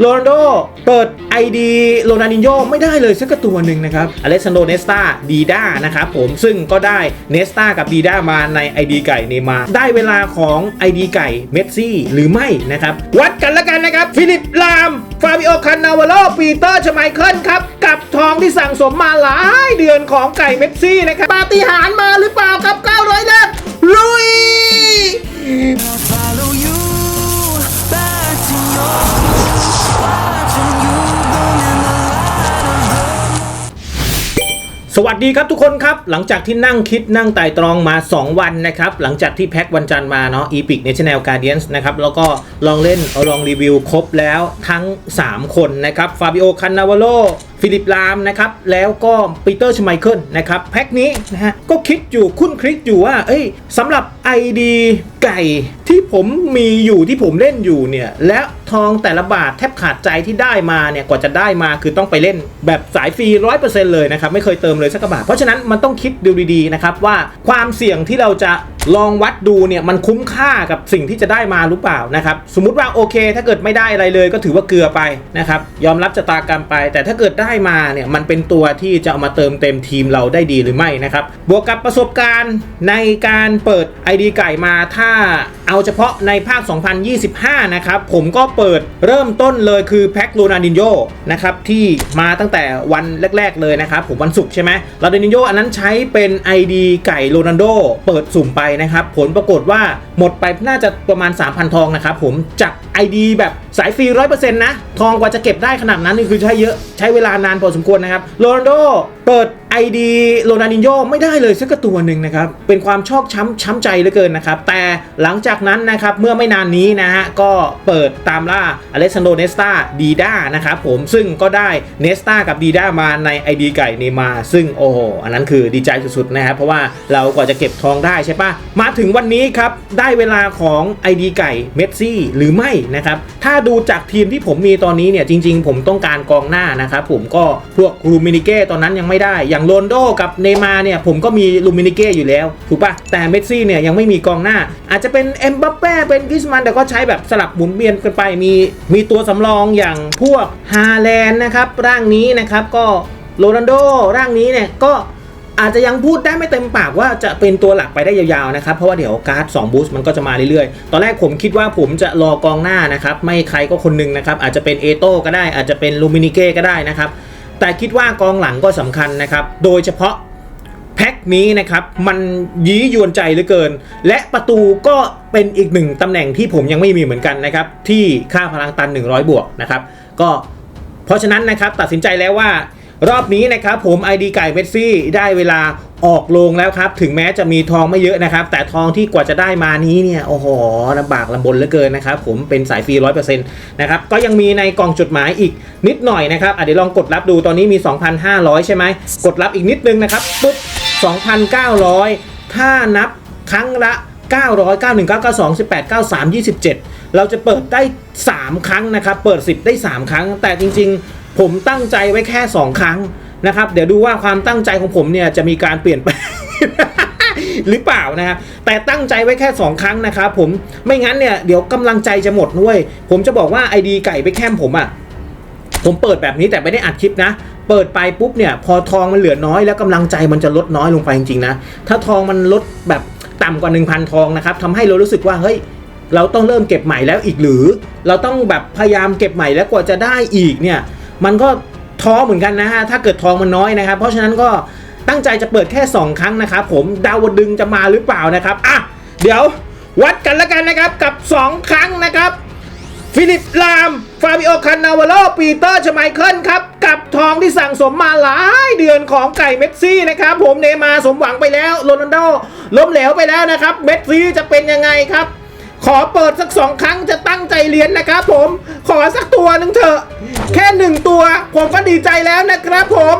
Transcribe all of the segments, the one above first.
โรนัลโดเปิด ID โรนัลดินโยไม่ได้เลยสักตัวหนึ่งนะครับอเลสซานโดเนสตาดีด้านะครับผมซึ่งก็ได้เนสตากับดีด้ามาใน ID ไก่เนมาร์ได้เวลาของ ID ไก่เมสซี่หรือไม่นะครับ วัดกันล้วกันนะครับ ฟิลิปลาม ฟาบิโอคานาวาโลปีเตอร์ชไมเคิลครับ กับทองที่สั่งสมมาหลายเดือนของไก่เมสซี่นะครับปาฏิหาริย์มาหรือเปล่าครับ900แรกลุย สวัสดีครับทุกคนครับ หลังจากที่นั่งคิดนั่งไต่ตรองมา 2 วันนะครับ หลังจากที่แพ็กวันจันทร์มาเนาะ Epic National Guardians นะครับ แล้วก็ลองเล่นลองรีวิวครบแล้วทั้ง 3 คนนะครับฟาบิโอคันนาวาโล ฟิลิปลามนะครับแล้วก็ปีเตอร์ชไมเคิลนะครับแพ็กนี้นะฮะก็คิดอยู่คุ้นคลิกอยู่ว่าเอ้ยสำหรับ ID ไก่ที่ผมมีอยู่ที่ผมเล่นอยู่เนี่ยและทองแต่ละบาทแทบขาดใจที่ได้มาเนี่ยกว่าจะได้มาคือต้องไปเล่นแบบสายฟรีร้อยเปอร์เซ็นต์เลยนะครับไม่เคยเติมเลยสักบาทเพราะฉะนั้นมันต้องคิดดูดีๆนะครับว่าความเสี่ยงที่เราจะลองวัดดูเนี่ยมันคุ้มค่ากับสิ่งที่จะได้มาหรือเปล่านะครับ สมมุติว่าโอเค ถ้าเกิดไม่ได้อะไรเลยก็ถือว่าเกลือไปนะครับยอมรับชะตากรรมไป แต่ถ้าเกิดได้มาเนี่ยมันเป็นตัวที่จะเอามาเติมเต็มทีมเราได้ดีหรือไม่นะครับบวกกับประสบการณ์ในการเปิด ID ไก่มาถ้าเอาเฉพาะในภาค 2025 นะครับ ผมก็เปิดเริ่มต้นเลยคือแพ็คโรนัลดินโยนะครับที่มาตั้งแต่วันแรก ๆ เลยนะครับผมวันศุกร์ใช่ไหมโรนัลดินโยอันนั้นใช้เป็น ID ไก่โรนัลโดเปิดสุ่มไปนะครับ ผลปรากฏว่าหมดไปน่าจะประมาณ 3,000 ทองนะครับผมจากไอดีแบบสายฟรี100%นะ ทองกว่าจะเก็บได้ขนาดนั้นนี่คือใช้เยอะใช้เวลานานพอสมควรนะครับโรนัลโดเปิด ID โรนัลดินโยไม่ได้เลยสักตัวหนึ่งนะครับ เป็นความชอบช้ำช้ำใจเหลือเกินนะครับ แต่หลังจากนั้นนะครับเมื่อไม่นานนี้นะฮะก็เปิดตามล่าอเลสซานโดเนสตาดีด้านะครับผมซึ่งก็ได้เนสตากับดีด้ามาใน ID ไก่เนมา ซึ่งโอ้โหอันนั้นคือดีใจสุดๆนะครับเพราะว่าเรากว่าจะเก็บทองได้ใช่ปะมาถึงวันนี้ครับได้เวลาของ ID ไก่เมสซี่หรือไม่นะครับถ้าดูจากทีมที่ผมมีตอนนี้เนี่ยจริง ๆ ผมต้องการกองหน้านะครับผมก็พวกลูมินิเก้ตอนนั้นยังไม่ได้ยังอย่างโรนโดกับเนมาเนี่ยผมก็มีลูมินิเก้อยู่แล้ว ถูกปะแต่เมสซี่เนี่ยยังไม่มีกองหน้า อาจจะเป็นเอ็มบัปเป้เป็นกิสมันแต่ก็ใช้แบบสลับหมุนเวียนกันไปมีมีตัวสำรองอย่างพวกฮาแลนด์นะครับร่างนี้นะครับก็โรนัลโดร่างนี้เนี่ยก็อาจจะยังพูดได้ไม่เต็มปากว่าจะเป็นตัวหลักไปได้ยาวๆนะครับ เพราะว่าเดี๋ยวการ์ด2บูสต์มันก็จะมาเรื่อยๆ ตอนแรกผมคิดว่าผมจะรอกองหน้านะครับ ไม่ใครก็คนหนึ่งนะครับ อาจจะเป็นเอโต้ก็ได้อาจจะเป็นลูมินิเก้ก็ได้นะครับ แต่คิดว่ากองหลังก็สำคัญนะครับ โดยเฉพาะแพ็คนี้นะครับ มันยี้ยวนใจเหลือเกิน และประตูก็เป็นอีกหนึ่งตำแหน่งที่ผมยังไม่มีเหมือนกันนะครับ ที่ค่าพลังตัน 100 บวกนะครับ ก็เพราะฉะนั้นนะครับตัดสินใจแล้วว่า รอบนี้นะครับผม ID ไก่เมสซี่ได้เวลาออกโรงแล้วครับ ถึงแม้จะมีทองไม่เยอะนะครับ แต่ทองที่กว่าจะได้มานี้เนี่ยโอ้โหลำบากลำบนเหลือเกินนะครับ ผมเป็นสายฟรี100%นะครับก็ยังมีในกล่องจดหมายอีกนิดหน่อยนะครับเดี๋ยวลองกดรับดูตอนนี้มี 2,500 ใช่ไหมกดรับอีกนิดนึงนะครับปุ๊บ2,900 ถ้านับครั้งละ 900 91 992 18 93 27 เราจะเปิดได้ 3 ครั้งนะครับ เปิด 10 ได้ 3 ครั้ง แต่จริง ๆ ผมตั้งใจไว้แค่ 2 ครั้งนะครับ เดี๋ยวดูว่าความตั้งใจของผมเนี่ยจะมีการเปลี่ยนแปลงหรือเปล่านะครับแต่ตั้งใจไว้แค่ 2 ครั้งนะครับผมไม่งั้นเนี่ยเดี๋ยวกำลังใจจะหมดด้วย ผมจะบอกว่า ID ไก่ไปแคมผมอะผมเปิดแบบนี้แต่ไม่ได้อัดคลิปนะ เปิดไปปุ๊บเนี่ยพอทองมันเหลือน้อยแล้วกำลังใจมันจะลดน้อยลงไปจริงๆนะ ถ้าทองมันลดแบบต่ำกว่า 1,000 ทองนะครับทำให้เรารู้สึกว่าเฮ้ยเราต้องเริ่มเก็บใหม่แล้วอีกหรือ เราต้องแบบพยายามเก็บใหม่แล้วกว่าจะได้อีกเนี่ย มันก็ท้อเหมือนกันนะฮะถ้าเกิดทองมันน้อยนะครับ เพราะฉะนั้นก็ตั้งใจจะเปิดแค่ 2 ครั้งนะครับผมดาวดึงจะมาหรือเปล่านะครับอะเดี๋ยววัดกันแล้วกันนะครับกับ 2 ครั้งนะครับฟิลิปลาม ฟาบิโอคานาวาโลปีเตอร์ชไมเคิลครับ กับทองที่สั่งสมมาหลายเดือนของไก่เมสซี่นะครับ ผมเนมาสมหวังไปแล้ว โรนัลโดล้มเหลวไปแล้วนะครับ เมสซี่จะเป็นยังไงครับ ขอเปิดสักสองครั้งจะตั้งใจเรียนนะครับผม ขอสักตัวหนึ่งเถอะ แค่หนึ่งตัว ผมก็ดีใจแล้วนะครับผม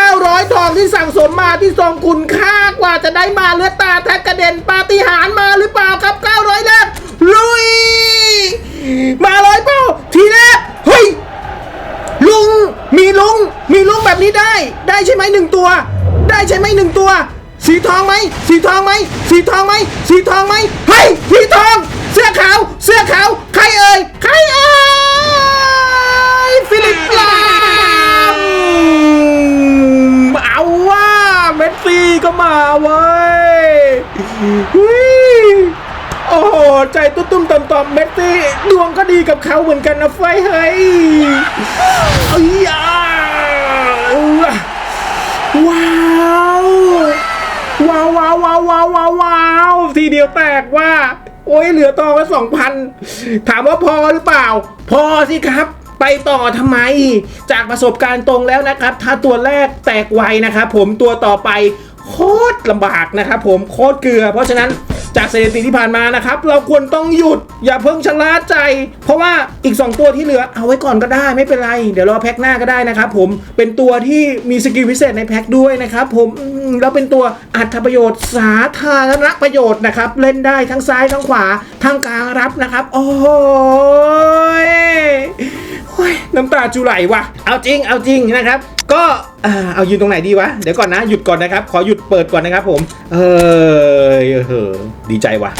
900 ทองที่สั่งสมมาที่ทรงคุณค่ากว่าจะได้มาเลือดตาแทกกระเด็นปาฏิหาริย์มาหรือเปล่าครับ 900แรกลุย มาร้อยเปล่าทีแรกเฮ้ย ลุง มีลุง มีลุงแบบนี้ได้ ได้ใช่ไหมหนึ่งตัว ได้ใช่ไหมหนึ่งตัว สีทองไหม สีทองไหม ดีกับเขาเหมือนกันนะไฟเฮ้ยเอ้ยว้าวว้าวว้าวว้าวว้าวว้าวาวทีเดียวแตกว่า โอ้ยเหลือต่อกันสองพันถามว่าพอหรือเปล่า พอสิครับไปต่อทำไม จากประสบการณ์ตรงแล้วนะครับ ถ้าตัวแรกแตกไวนะครับผมตัวต่อไป โคตรลำบากนะครับผมโคตรเกลือ เพราะฉะนั้นจากสถิติที่ผ่านมานะครับ เราควรต้องหยุดอย่าเพิ่งชะล่าใจ เพราะว่าอีก 2 ตัวที่เหลือเอาไว้ก่อนก็ได้ไม่เป็นไร เดี๋ยวรอแพ็คหน้าก็ได้นะครับผมเป็นตัวที่มีสกิลพิเศษในแพ็คด้วยนะครับผมแล้วเป็นตัวอัตประโยชน์สาธารณประโยชน์นะครับ เล่นได้ทั้งซ้ายทั้งขวาทั้งกลางรับนะครับ โอ้ยโอ้ยน้ำตาจูไหลว่ะเอาจริงเอาจริงนะครับ ก็ อ่าเอายืนตรงไหนดีวะ เดี๋ยวก่อนนะ หยุดก่อนนะครับ ขอหยุดเปิดก่อนนะครับผม เออเออดีใจว่ะ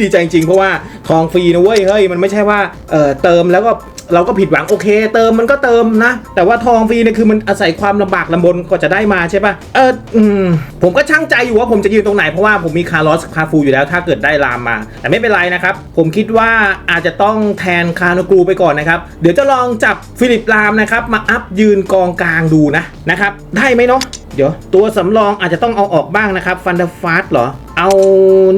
ดีใจจริงเพราะว่าทองฟรีนะเว้ย เฮ้ย มันไม่ใช่ว่า เออเติมแล้วก็ เราก็ผิดหวังโอเค เติมมันก็เติมนะ แต่ว่าทองฟรีเนี่ยคือมันอาศัยความลำบากลำบนกว่าจะได้มาใช่ปะเอออืมผมก็ช่างใจอยู่ว่าผมจะยืนตรงไหนเพราะว่าผมมีคาร์ลอสคาฟูอยู่แล้วถ้าเกิดได้ลามมา แต่ไม่เป็นไรนะครับ ผมคิดว่าอาจจะต้องแทนคาโนกรูไปก่อนนะครับ เดี๋ยวจะลองจับฟิลิปลามนะครับมาอัพยืนกองกลางดูนะนะครับได้ไหมเนาะเดี๋ยวตัวสำรองอาจจะต้องเอาออกบ้างนะครับฟันเดอร์ฟาสเหรอ เอา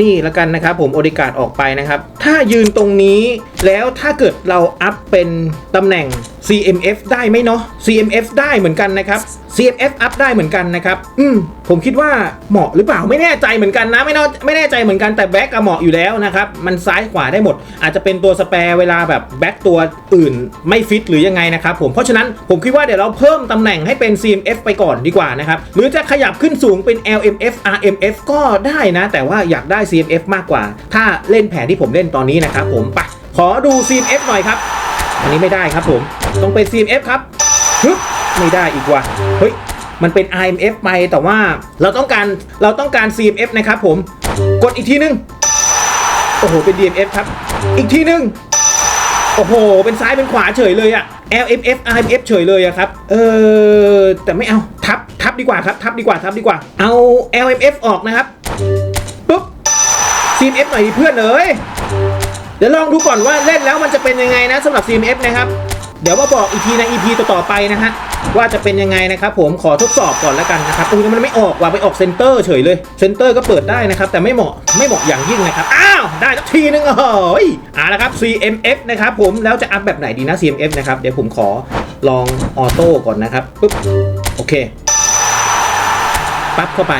นี่แล้วกันนะครับผมโอดิการ์ดออกไปนะครับ ถ้ายืนตรงนี้แล้วถ้าเกิดเราอัพเป็นตำแหน่ง CMF ได้ไหมเนาะ CMF ได้เหมือนกันนะครับ CMF อัพได้เหมือนกันนะครับ อืม ผมคิดว่าเหมาะหรือเปล่าไม่แน่ใจเหมือนกันนะ ไม่แน่ไม่แน่ใจเหมือนกันแต่แบ็กอะเหมาะอยู่แล้วนะครับ มันซ้ายขวาได้หมด อาจจะเป็นตัวสแปร์เวลาแบบแบ็กตัวอื่นไม่ฟิตหรือยังไงนะครับผม เพราะฉะนั้นผมคิดว่าเดี๋ยวเราเพิ่มตำแหน่งให้เป็น CMF ไปก่อนดีกว่านะครับ หรือจะขยับขึ้นสูงเป็น LMF RMF ก็ได้นะ แต่ว่าอยากได้ CMF มากกว่า ถ้าเล่นแผนที่ผมเล่นตอนนี้นะครับผมไปขอดู CMF หน่อยครับอันนี้ไม่ได้ครับผม ต้องเป็น CMF ครับฮึบไม่ได้อีกว่ะเฮ้ยมันเป็น IMF ไปแต่ว่าเราต้องการเราต้องการ CMF นะครับผมกดอีกทีนึง โอ้โห เป็น DMF ครับ อีกทีนึง โอ้โห เป็นซ้ายเป็นขวาเฉยเลยอะ LMF RMF เฉยเลยอะครับ เออ แต่ไม่เอา ทับ ทับดีกว่าครับ ทับดีกว่า ทับดีกว่า เอา LMF ออกนะครับ ปุ๊บ CMF หน่อยเพื่อนเอ้ยเดี๋ยวลองดูก่อนว่าเล่นแล้วมันจะเป็นยังไงนะสำหรับ CMF นะครับ เดี๋ยวมาบอกอีกทีใน EP ต่อๆไปนะฮะว่าจะเป็นยังไงนะครับผมขอทดสอบก่อนแล้วกันนะครับอุ้ยมันไม่ออกว่ะไปออกเซนเตอร์เฉยเลยเซนเตอร์ก็เปิดได้นะครับแต่ไม่เหมาะไม่เหมาะอย่างยิ่งนะครับอ้าวได้สักทีนึงโอ้ยอ่านะครับ CMF นะครับผมแล้วจะอัพแบบไหนดีนะ CMF นะครับเดี๋ยวผมขอลองออโต้ก่อนนะครับปุ๊บโอเคปั๊บเข้าไป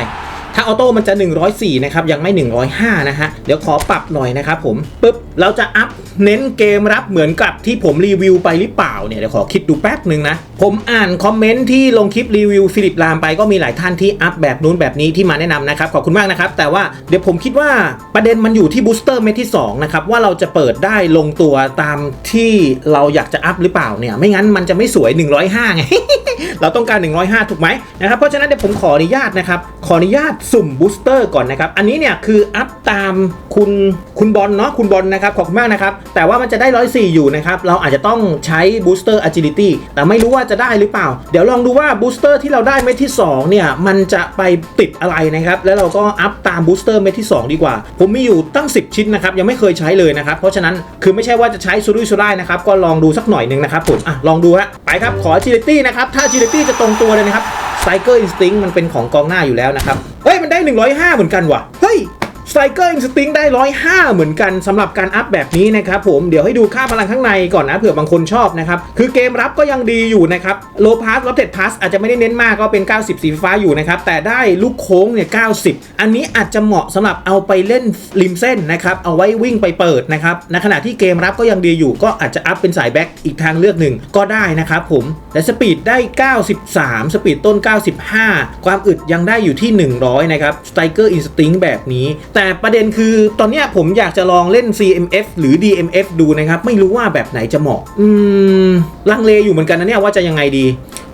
ถ้าออโต้มันจะ 104 นะครับ ยังไม่ 105 นะฮะ เดี๋ยวขอปรับหน่อยนะครับผม ปึ๊บ เราจะอัพเน้นเกมรับเหมือนกับที่ผมรีวิวไปหรือเปล่าเนี่ยเดี๋ยวขอคิดดูแป๊บหนึ่งนะ ผมอ่านคอมเมนต์ที่ลงคลิปรีวิวฟิลิปลามไปก็มีหลายท่านที่อัพแบบนู้นแบบนี้ที่มาแนะนำนะครับ ขอบคุณมากนะครับ แต่ว่าเดี๋ยวผมคิดว่าประเด็นมันอยู่ที่บูสเตอร์เม็ดที่ 2 นะครับ ว่าเราจะเปิดได้ลงตัวตามที่เราอยากจะอัพหรือเปล่าเนี่ยไม่งั้นมันจะไม่สวย 105ไงเราต้องการ 105 ถูกไหมนะครับเพราะฉะนั้นเดี๋ยวผมขออนุญาตนะครับขออนุญาตสุ่มบูสเตอร์ก่อนนะครับอันนี้เนี่ยคืออัพตามคุณคุณบอลเนาะคุณบอลนะครับขอบคุณมากนะครับ แต่ว่ามันจะได้ 104 อยู่นะครับ เราอาจจะต้องใช้บูสเตอร์ agility แต่ไม่รู้ว่าจะได้หรือเปล่า เดี๋ยวลองดูว่าบูสเตอร์ที่เราได้เม็ดที่ 2 เนี่ย มันจะไปติดอะไรนะครับ แล้วเราก็อัพตามบูสเตอร์เม็ดที่ 2 ดีกว่า ผมมีอยู่ตั้ง 10 ชิ้นนะครับ ยังไม่เคยใช้เลยนะครับ เพราะฉะนั้นคือไม่ใช่ว่าจะใช้สุรุ่ยสุร่ายนะครับ ก็ลองดูสักหน่อยหนึ่งนะครับผม อะ ลองดูฮะ ไปครับ ขอ agility นะครับ ถ้า agility จะตรงตัวเลยนะครับ Cycle Instinct มันเป็นของกองหน้าอยู่แล้วนะครับ เฮ้ย มันได้ 105 เหมือนกันว่ะ เฮ้ย Cycle Instinct ได้105เหมือนกันสำหรับการอัพแบบนี้นะครับผมเดี๋ยวให้ดูค่าพลังข้างในก่อนนะเผื่อบางคนชอบนะครับ คือเกมรับก็ยังดีอยู่นะครับ Low Pass Rocket Pass อาจจะไม่ได้เน้นมากก็เป็น 90 สีฟ้าอยู่นะครับ แต่ได้ลูกโค้งเนี่ย 90 อันนี้อาจจะเหมาะสำหรับเอาไปเล่นริมเส้นนะครับ เอาไว้วิ่งไปเปิดนะครับในขณะที่เกมรับก็ยังดีอยู่ ก็อาจจะอัพเป็นสายแบ็กอีกทางเลือกหนึ่งก็ได้นะครับผมและสปีดได้ 93 สปีดต้น 95 ความอึดยังได้อยู่ที่ 100 นะครับ Striker Instinct แบบนี้แต่ประเด็นคือตอนเนี้ยผมอยากจะลองเล่น CMF หรือ DMF ดูนะครับ ไม่รู้ว่าแบบไหนจะเหมาะ อืม ลังเลอยู่เหมือนกันนะเนี่ยว่าจะยังไงดี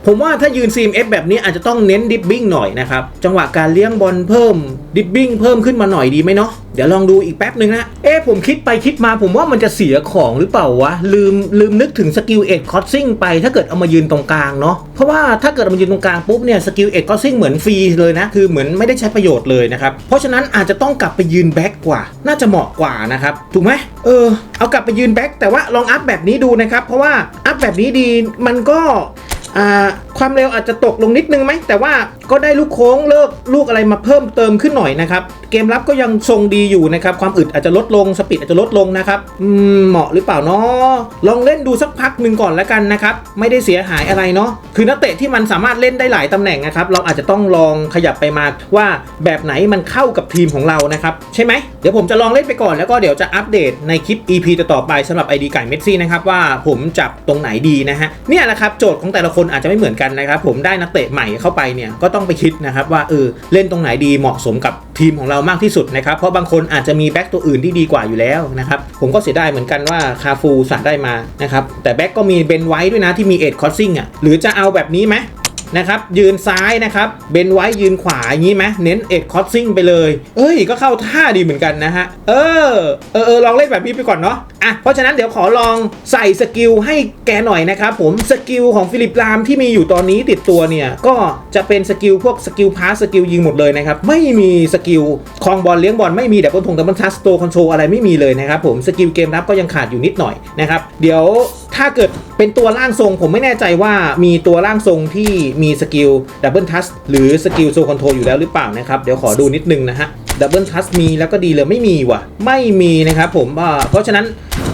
ผมว่าถ้ายืน CMF แบบนี้อาจจะต้องเน้นดิฟบิ้งหน่อยนะครับ จังหวะการเลี้ยงบอลเพิ่มดิฟบิ้งเพิ่มขึ้นมาหน่อยดีไหมเนาะเดี๋ยวลองดูอีกแป๊บหนึ่งนะ เอ๊ะผมคิดไปคิดมาผมว่ามันจะเสียของหรือเปล่าวะ ลืมลืมนึกถึงสกิลเอ็ดคอสซิ่งไปถ้าเกิดเอามายืนตรงกลางเนาะเพราะว่าถ้าเกิดเอามายืนตรงกลางปุ๊บเนี่ยสกิลเอ็ดคอสซิ่งเหมือนฟรีเลยนะ คือเหมือนไม่ได้ใช้ประโยชน์เลยนะครับ เพราะฉะนั้นอาจจะต้องกลับไปยืนแบ็กกว่า น่าจะเหมาะกว่านะครับถูกไหมเออเอากลับไปยืนแบ็กแต่ว่าลองอัพแบบนี้ดูนะครับเพราะว่าอัพแบบนี้ดีมันก็ ความเร็วอาจจะตกลงนิดนึงไหมแต่ว่า ก็ได้ลูกโค้งเลิกลูกอะไรมาเพิ่มเติมขึ้นหน่อยนะครับ เกมรับก็ยังทรงดีอยู่นะครับ ความอึดอาจจะลดลงสปีดอาจจะลดลงนะครับเหมาะหรือเปล่าเนาะลองเล่นดูสักพักหนึ่งก่อนแล้วกันนะครับ ไม่ได้เสียหายอะไรเนาะคือนักเตะที่มันสามารถเล่นได้หลายตำแหน่งนะครับ เราอาจจะต้องลองขยับไปมาว่าแบบไหนมันเข้ากับทีมของเรานะครับ ใช่ไหมเดี๋ยวผมจะลองเล่นไปก่อนแล้วก็เดี๋ยวจะอัปเดตในคลิป EP ต่อไปสำหรับ ID ไก่เมสซี่นะครับว่าผมจับตรงไหนดีนะฮะเนี่ยแหละครับโจทย์ของแต่ละคนอาจจะไม่เหมือนกันนะครับผมได้นักเตะใหม่เข้าไปเนี่ยก็ต้องไปคิดนะครับว่าเออเล่นตรงไหนดีเหมาะสมกับทีมของเรามากที่สุดนะครับเพราะบางคนอาจจะมีแบ็กตัวอื่นที่ดีกว่าอยู่แล้วนะครับผมก็เสียดายเหมือนกันว่าคาฟูสาได้มานะครับแต่แบ็กก็มีเบนไว้ด้วยนะที่มีเอ็ดคอสซิ่งอะหรือจะเอาแบบนี้ไหม นะครับยืนซ้ายนะครับเบนไว้ยืนขวาอย่างนี้ไหมเน้นเอ็ดคอสซิ่งไปเลย เอ้ยก็เข้าท่าดีเหมือนกันนะฮะเออเออเออลองเล่นแบบนี้ไปก่อนเนาะอะเพราะฉะนั้นเดี๋ยวขอลองใส่สกิลให้แกหน่อยนะครับผมสกิลของฟิลิปลามที่มีอยู่ตอนนี้ติดตัวเนี่ยก็จะเป็นสกิลพวกสกิลพาสสกิลยิงหมดเลยนะครับไม่มีสกิลคลองบอลเลี้ยงบอลไม่มีดับบนทงดับบนทัสโตคอนโทรอะไรไม่มีเลยนะครับผมสกิลเกมรับก็ยังขาดอยู่นิดหน่อยนะครับเดี๋ยว ถ้าเกิดเป็นตัวร่างทรงผมไม่แน่ใจว่ามีตัวร่างทรงที่มีสกิลดับเบิลทัสหรือสกิลโซคอนโทรอยู่แล้วหรือเปล่านะครับเดี๋ยวขอดูนิดนึงนะฮะดับเบิลทัสมีแล้วก็ดีเลยไม่มีว่ะ ไม่มีนะครับผมเพราะฉะนั้น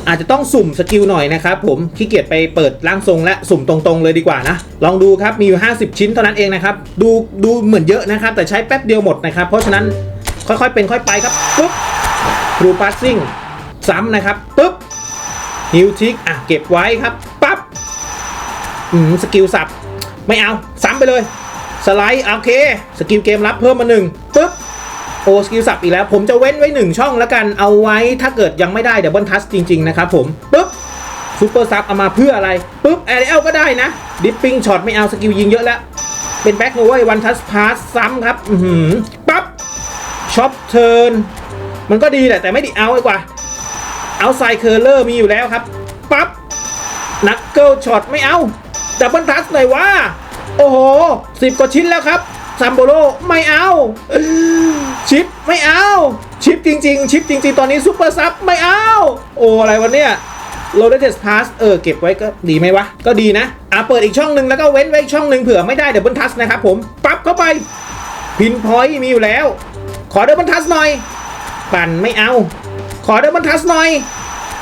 อาจจะต้องสุ่มสกิลหน่อยนะครับผมขี้เกียจไปเปิดร่างทรงและสุ่มตรงๆเลยดีกว่านะ ลองดูครับมีอยู่ 50 ชิ้นเท่านั้นเองนะครับ ดูดูเหมือนเยอะนะครับ แต่ใช้แป๊บเดียวหมดนะครับ เพราะฉะนั้นค่อยๆเป็นค่อยไปครับปุ๊บทรูพาสซิ่งซ้ำนะครับปุ๊บ ฮิวทิกอะเก็บไว้ครับปั๊บอืมสกิลสับ ไม่เอา ซ้ำไปเลย สไลด์ โอเค สกิลเกมรับเพิ่มมาหนึ่งปึ๊บโอสกิลสับอีกแล้ว ผมจะเว้นไว้หนึ่งช่องแล้วกันเอาไว้ถ้าเกิดยังไม่ได้เดบเบิลทัสจริง ๆ นะครับผมปึ๊บซูเปอร์ซับเอามาเพื่ออะไรปึ๊บแอรเอลก็ได้นะ ดิปปิ้งช็อตไม่เอาสกิลยิงเยอะแล้ว เป็นแบ็กโนเว้ยวันทัสพาสซ้ำครับ อือหือปั๊บช็อปเทิร์นมันก็ดีแหละแต่ไม่ดีเอาดีกว่า เอาไซเคอร์เลอร์มีอยู่แล้วครับ ปั๊บ นักเกิลช็อตไม่เอา ดับเบิลทัสหน่อยว่า โอ้โหสิบกว่าชิ้นแล้วครับซัมโบโลไม่เอาอชิปไม่เอา ชิปจริง ๆ ชิปจริง ๆ ตอนนี้ซูเปอร์ซับไม่เอา โอ้อะไรวะเนี่ยโ o เด d พาสเออเก็บไว้ก็ดีไหมวะ ก็ดีนะ อะเปิดอีกช่องหนึ่งแล้วก็เว้นไว้อีกช่องหนึ่งเผื่อไม่ได้เดบเบิลทัสนะครับผม ปั๊บเข้าไป พินพอยต์มีอยู่แล้ว ขอเดบเบิลทัสหน่อย ปั่นไม่เอา ขอดับเบิลทัสหน่อย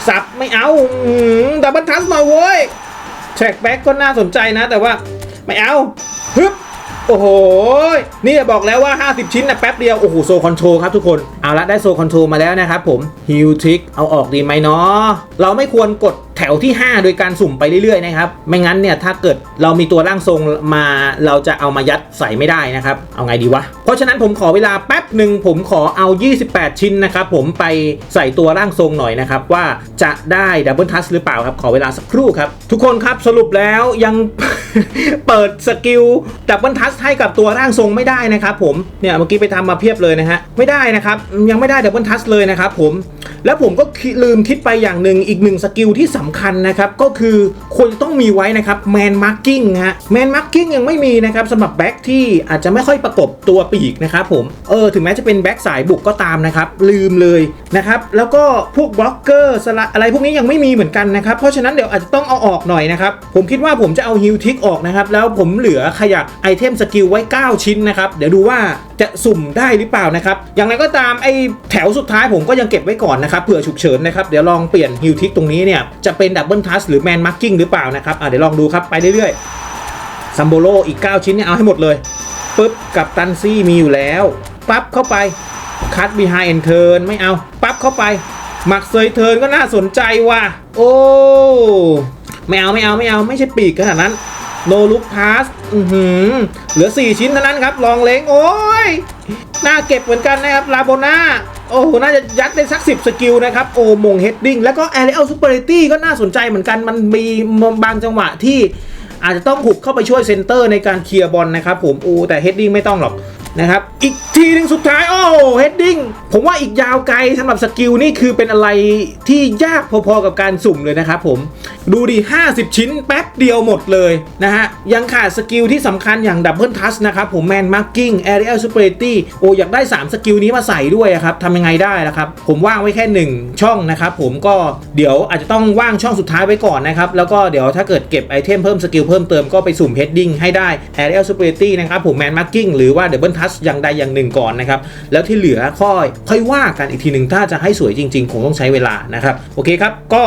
สับไม่เอาดับเบิลทัสหน่อยเว้ยแทร็กแบ็กก็น่าสนใจนะ แต่ว่าไม่เอาฮึบโอ้โห นี่บอกแล้วว่า 50 ชิ้นนะแป๊บเดียว โอ้โห โซคอนโทรครับทุกคน เอาละได้โซคอนโทรมาแล้วนะครับผมฮิวทิกเอาออกดีไหมเนาะเราไม่ควรกด ถวที่ 5 โดยการสุ่มไปเรื่อยๆนะครับไม่งั้นเนี่ยถ้าเกิดเรามีตัวร่างทรงมาเราจะเอามายัดใส่ไม่ได้นะครับ เอาไงดีวะ เพราะฉะนั้นผมขอเวลาแป๊บหนึ่งผมขอเอา 28 ชิ้นนะครับผมไปใส่ตัวร่างทรงหน่อยนะครับว่าจะได้ดับเบิลทัสหรือเปล่าครับ ขอเวลาสักครู่ครับ ทุกคนครับสรุปแล้วยังเปิดสกิลดับเบิลทัสให้กับตัวร่างทรงไม่ได้นะครับผมเนี่ยเมื่อกี้ไปทำมาเพียบเลยนะฮะไม่ได้นะครับยังไม่ได้ดับเบิลทัสเลยนะครับผมแล้วผมก็ลืมคิดไปอย่างหนึ่งอีกหนึ่งสกิลที่สำคัญนะครับ ก็คือควรจะต้องมีไว้นะครับแมนมาร์กิ้งฮะแมนมาร์กิ้งยังไม่มีนะครับสำหรับแบ็กที่อาจจะไม่ค่อยประกบตัวปีกนะครับผมเออถึงแม้จะเป็นแบ็กสายบุกก็ตามนะครับ ลืมเลยนะครับ แล้วก็พวกบล็อกเกอร์สละอะไรพวกนี้ยังไม่มีเหมือนกันนะครับ เพราะฉะนั้นเดี๋ยวอาจจะต้องเอาออกหน่อยนะครับ ผมคิดว่าผมจะเอาฮิลทิกออกนะครับ แล้วผมเหลือขยักไอเทมสกิลไว้ 9 ชิ้นนะครับ เดี๋ยวดูว่า จะสุ่มได้หรือเปล่านะครับ อย่างไรก็ตามไอแถวสุดท้ายผมก็ยังเก็บไว้ก่อนนะครับเผื่อฉุกเฉินนะครับ เดี๋ยวลองเปลี่ยนฮิลทิกตรงนี้เนี่ย จะเป็นดับเบิลทัสหรือแมนมาร์กิ้งหรือเปล่านะครับเดี๋ยวลองดูครับไปเรื่อยๆซัมโบโลอีก 9 ชิ้นเนี่ยเอาให้หมดเลยปุ๊บกับตันซี่มีอยู่แล้วปั๊บเข้าไปคัดบีไฮเอ็นเทิร์นไม่เอาปั๊บเข้าไปหมักเซยเทิร์นก็น่าสนใจว่ะโอ้ไม่เอาไม่เอาไม่เอาไม่ใช่ปีกขนาดนั้น โนลุกพาสอือหือ เหลือ 4 ชิ้นเท่านั้นครับ ลองเล้ง โอ้ย น่าเก็บเหมือนกันนะครับ ลาโบนาโอ้โห น่าจะยัดได้สัก 10 สกิลนะครับ โอมงเฮดดิ้ง แล้วก็แอเรียลซูเปอร์ตี้ก็น่าสนใจเหมือนกัน มันมีบางจังหวะที่ อาจจะต้องหุบเข้าไปช่วยเซนเตอร์ในการเคลียร์บอลนะครับผมอูแต่เฮดดิ้งไม่ต้องหรอกนะครับอีกทีหนึ่งสุดท้าย โอ้เฮดดิ้งผมว่าอีกยาวไกลสำหรับสกิลนี่คือเป็นอะไรที่ยากพอๆกับการสุ่มเลยนะครับผมดูดิ 50 ชิ้นแป๊บเดียวหมดเลยนะฮะ ยังขาดสกิลที่สำคัญอย่างดับเบิลทัชนะครับผมแมนมาร์กิ้งแอรียลซูเปอร์ตี้โออยากได้ 3 สกิลนี้มาใส่ด้วยครับทำยังไงได้ล่ะครับ ผมว่างไว้แค่ 1 ช่องนะครับผมก็เดี๋ยวอาจจะต้องว่างช่องสุดท้ายไว้ก่อนนะครับ แล้วก็เดี๋ยวถ้าเกิดเก็บไอเทมเพิ่มสกิลเพิ่มเติมก็ไปสุ่มเฮดดิ้งให้ได้แอเรียลซูเปอร์ตี้นะครับผมแมนมาร์กิ้งหรือว่าดับเบิลทัสอย่างใดอย่างหนึ่งก่อนนะครับ แล้วที่เหลือค่อยค่อยว่ากันอีกทีหนึ่งถ้าจะให้สวยจริงๆ คงต้องใช้เวลานะครับ โอเคครับ ก็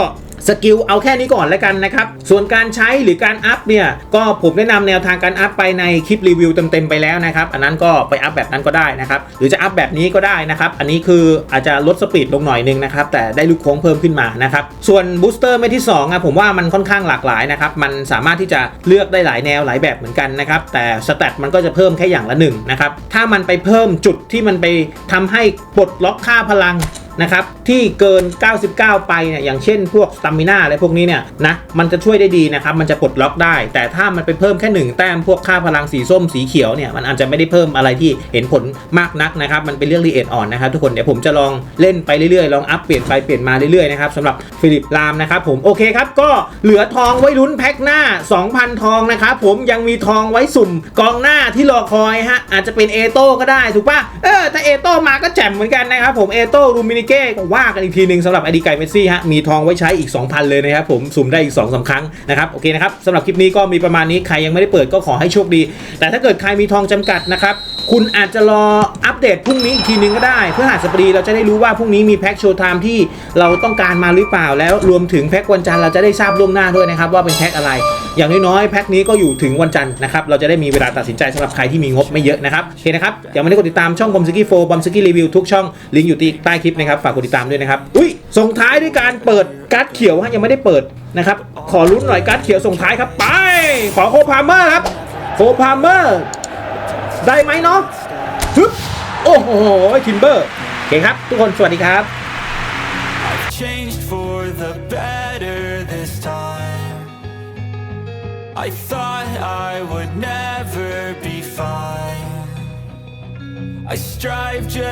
สกิลเอาแค่นี้ก่อนแล้วกันนะครับ ส่วนการใช้หรือการอัพเนี่ย ก็ผมแนะนำแนวทางการอัพไปในคลิปรีวิวเต็มๆไปแล้วนะครับ อันนั้นก็ไปอัพแบบนั้นก็ได้นะครับ หรือจะอัพแบบนี้ก็ได้นะครับ อันนี้คืออาจจะลดสปีดลงหน่อยนึงนะครับ แต่ได้ลูกโค้งเพิ่มขึ้นมานะครับ ส่วนบูสเตอร์เม็ดที่2อะผมว่ามันค่อนข้างหลากหลายนะครับ มันสามารถที่จะเลือกได้หลายแนวหลายแบบเหมือนกันนะครับ แต่สแตทมันก็จะเพิ่มแค่อย่างละหนึ่งนะครับ ถ้ามันไปเพิ่มจุดที่มันไปทำให้ปลดล็อกค่าพลัง นะครับที่เกิน 99 ไปเนี่ยอย่างเช่นพวกสตามิน่าอะไรพวกนี้เนี่ยนะมันจะช่วยได้ดีนะครับมันจะปลดล็อกได้ แต่ถ้ามันไปเพิ่มแค่ 1 แต้มพวกค่าพลังสีส้มสีเขียวเนี่ยมันอาจจะไม่ได้เพิ่มอะไรที่เห็นผลมากนักนะครับมันเป็นเรื่องละเอียดอ่อนนะครับทุกคนเดี๋ยวผมจะลองเล่นไปเรื่อยๆลองอัพเปลี่ยนไปเปลี่ยนมาเรื่อยๆนะครับสำหรับฟิลิปลามนะครับผมโอเคครับก็เหลือทองไว้ลุ้นแพ็คหน้า 2,000 ทองนะครับผมยังมีทองไว้สุ่มกองหน้าที่รอคอยฮะอาจจะเป็นเอโต้ก็ได้ถูกปะเออถ้าเอโต้มาก็แจ่มเหมือนกันนะครับผมเอโต้รูมินิเก้ก็ว่ากันอีกทีหนึ่งสำหรับไอดีไก่เมสซี่ฮะมีทองไว้ใช้อีก 2,000 เลยนะครับผมสุ่มได้อีก2อสาครั้งนะครับโอเคนะครับสำหรับคลิปนี้ก็มีประมาณนี้ใครยังไม่ได้เปิดก็ขอให้โชคดี แต่ถ้าเกิดใครมีทองจำกัดนะครับ คุณอาจจะรออัปเดตพรุ่งนี้อีกทีนึงก็ได้เพื่อหาสปรีเราจะได้รู้ว่าพรุ่งนี้มีแพ็คโชว์ไทม์ที่เราต้องการมาหรือเปล่าแล้วรวมถึงแพ็ควันจันทร์เราจะได้ทราบล่วงหน้าด้วยนะครับว่าเป็นแพ็คอะไร อย่างน้อยๆแพ็คนี้ก็อยู่ถึงวันจันทร์นะครับเราจะได้มีเวลาตัดสินใจสำหรับใครที่มีงบไม่เยอะนะครับโอเคนะครับอย่าไม่ได้กดติดตามช่องบอมสกี้โฟบอมสกี้รีวิวทุกช่องลิงก์อยู่ที่ใต้คลิปนะครับฝากกดติดตามด้วยนะครับอุ้ยส่งท้ายด้วยการเปิดการ์ดเขียวฮะยังไม่ได้เปิดนะครับขอลุ้นหน่อยการ์ดเขียวส่งท้ายครับไป ขอโคพาเมอร์ครับโคพาเมอร์ ได้ไหมเนาะฮึบโอ้โหทินเบอร์โอเคครับ ทุกคนสวัสดีครับ changed for the better this time. I thought I would never be fine. I strive just